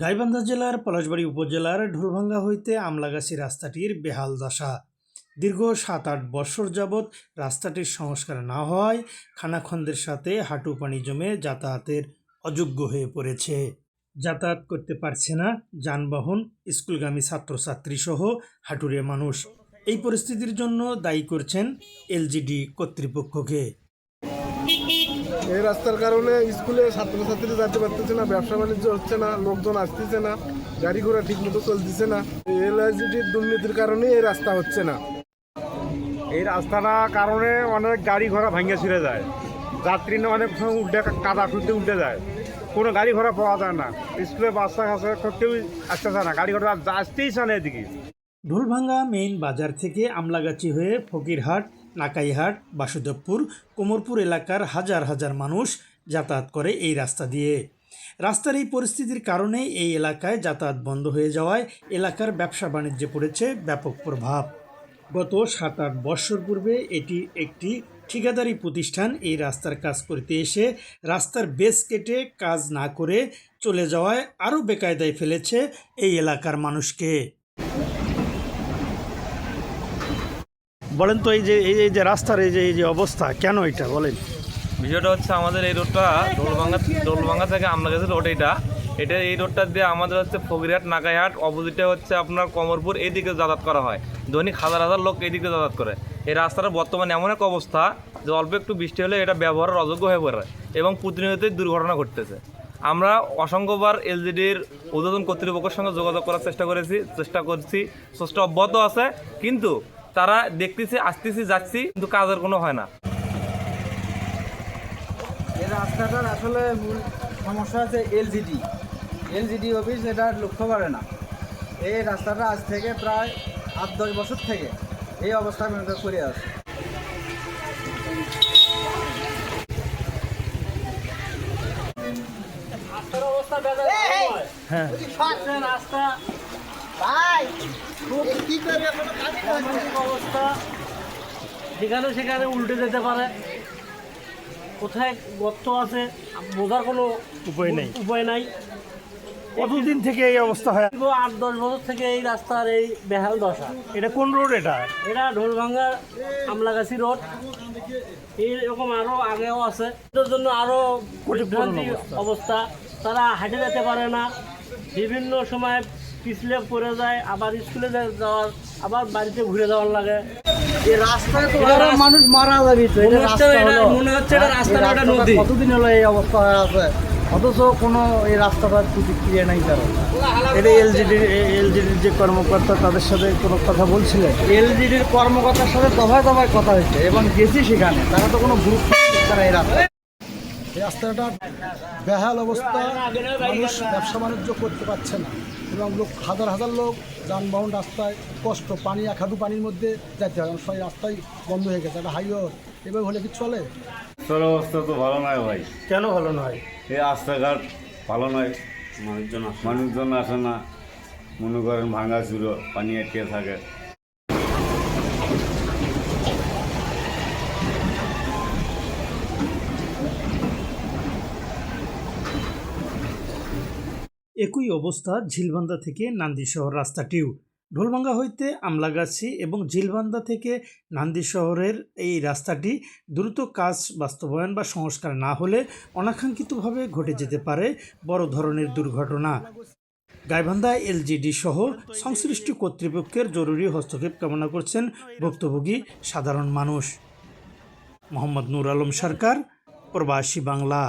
গাইবান্ধা জেলার পলাশবাড়ি উপজেলার ঢোলভাঙ্গা হইতে আমলাগাছি রাস্তাটির বেহাল দশা। দীর্ঘ সাত আট বছর যাবৎ রাস্তাটির সংস্কার না হওয়ায় খানাখন্দের সাথে হাঁটু পানি জমে যাতায়াতের অযোগ্য হয়ে পড়েছে। যাতায়াত করতে পারছে না যানবাহন, স্কুলগামী ছাত্রছাত্রী সহ হাঁটুরে মানুষ। এই পরিস্থিতির জন্য দায়ী করছেন এলজিডি কর্তৃপক্ষকে। এই রাস্তার কারণে স্কুলে ছাত্রছাত্রী যেতে পারতেছে না ব্যবসা বাণিজ্য হচ্ছে না লোকজন আসতেছে না গাড়ি ঘোড়া ঠিক মতো চলতেছে না এলআইজিটির দুর্নীতির কারণে এই রাস্তা হচ্ছে না। এই রাস্তাটা কারণে অনেক গাড়ি ঘোড়া ভাঙে ছিঁড়ে যায়। যাত্রী না অনেক সময় উল্টে কাদা খুঁজতে উল্টে যায়। কোনো গাড়ি ঘোড়া পাওয়া যায় না। স্কুলে বাচ্চা কাছে কেউ আসতেছে না। গাড়ি ঘোড়া আসতেই চায় না এদিকে। ঢোলভাঙ্গা মেইন বাজার থেকে আমলাগাছি হয়ে ফকিরহাট নাকাইহাট, বাসুদেবপুর, কোমরপুর এলাকার হাজার হাজার মানুষ যাতায়াত করে এই রাস্তা দিয়ে। রাস্তার এই পরিস্থিতির কারণে এই এলাকায় যাতায়াত বন্ধ হয়ে যাওয়ায় এলাকার ব্যবসা বাণিজ্যে পড়েছে ব্যাপক প্রভাব। গত সাত আট বৎসর পূর্বে এটি একটি ঠিকাদারি প্রতিষ্ঠান এই রাস্তার কাজ করতে এসে রাস্তার বেস কেটে কাজ না করে চলে যাওয়ায় আরও বেকায়দায় ফেলেছে এই এলাকার মানুষকে। বলেন তো এই যে, এই যে- রাস্তার এই যে এই যে অবস্থা, কেন এটা বলেন? বিষয়টা হচ্ছে আমাদের এই রোডটা ডোলভাঙ্গা ডোলভাঙ্গা থেকে আমরা গেছে রোড এটা এটা এই রোডটা দিয়ে আমাদের হচ্ছে ফকিরহাট নাকাইহাট অপোজিটে হচ্ছে আপনার কমরপুর, এইদিকে যাতায়াত করা হয়। দৈনিক হাজার হাজার লোক এইদিকে যাতায়াত করে। এই রাস্তাটা বর্তমানে এমন এক অবস্থা যে অল্প একটু বৃষ্টি হলে এটা ব্যবহারের অযোগ্য হয়ে পড়ে এবং প্রতিনিয়তই দুর্ঘটনা ঘটতেছে। আমরা অসংখ্যবার এলজিডির উদ্বোধন কর্তৃপক্ষের সঙ্গে যোগাযোগ করার চেষ্টা করেছি, চেষ্টা করছি, চেষ্টা অব্যাহত আছে। কিন্তু তারা দেখতেছি আসতেছি যাচ্ছি কিন্তু কাজের কোনো হয় না। এই রাস্তাটার আসলে মূল সমস্যা আছে এলজিডি। এলজিডি অফিস এটা লক্ষ্য করে না। এই রাস্তাটা আজ থেকে প্রায় আট দশ বছর থেকে এই অবস্থা করে আছে। হ্যাঁ। অবস্থা যেখানে সেখানে উল্টে যেতে পারে। কোথায় গর্ত আছে বোঝার কোনো উপায় নেই। উপায় নাই। কতদিন থেকে এই অবস্থা হয়? আট দশ বছর থেকে এই রাস্তার এই বেহাল দশা। এটা কোন রোড এটা? এটা ঢোলভাঙ্গার আমলাগাছি রোড। এইরকম আরও আগেও আছে। এটার জন্য আরও অবস্থা। তারা হাঁটে যেতে পারে না। বিভিন্ন সময় পিছলে পড়ে যায় আবার স্কুলে যাওয়ার আবার বাড়িতে ঘুরে যাওয়ার লাগে। এই রাস্তায় মানুষ মারা যাবে মনে মনে হ্যাঁ। কতদিন হলো এই অবস্থা হয়ে আছে? অথচ কোনো এই রাস্তাটার প্রতিক্রিয়া নাই কারণ এটা এলজিডি এলজিডির যে কর্মকর্তা তাদের সাথে কোনো কথা বলছিলেন এলজিডির কর্মকর্তার সাথে দফায় দফায় কথা হয়েছে এবং গেছি সেখানে। তারা তো কোনো গুরুত্ব না এই রাস্তায়। এই রাস্তাটা বেহাল অবস্থা মানুষ ব্যবসা বাণিজ্য করতে পারছে না। এবং লোক হাজার হাজার লোক যানবাহন রাস্তায় কষ্ট পানি এক হাঁটু পানির মধ্যে যেতে হয়। সবাই রাস্তায় বন্ধ হয়ে গেছে একটা হাইওয়ে এভাবে হলে কি চলে? রাস্তার অবস্থা তো ভালো নয় ভাই। কেন ভালো নয়? এই রাস্তাঘাট ভালো নয়। মানুষজন মানুষজন আসে না। মনে করেন ভাঙা চুরো পানি আটকে থাকে। একই অবস্থা ঝিলবান্দা থেকে নান্দি শহর রাস্তাটিও। ঢোলভাঙ্গা হইতে আমলাগাছি এবং ঝিলবান্দা থেকে নান্দি শহরের এই রাস্তাটি দ্রুত কাজ, বাস্তবায়ন বা সংস্কার না হলে অনাকাঙ্ক্ষিতভাবে ঘটে যেতে পারে বড় ধরনের দুর্ঘটনা। গাইবান্ধা এলজিডি সহ সংশ্লিষ্ট কর্তৃপক্ষের জরুরি হস্তক্ষেপ কামনা করছেন ভুক্তভোগী সাধারণ মানুষ। মোহাম্মদ নূর আলম সরকার, প্রবাসী বাংলা।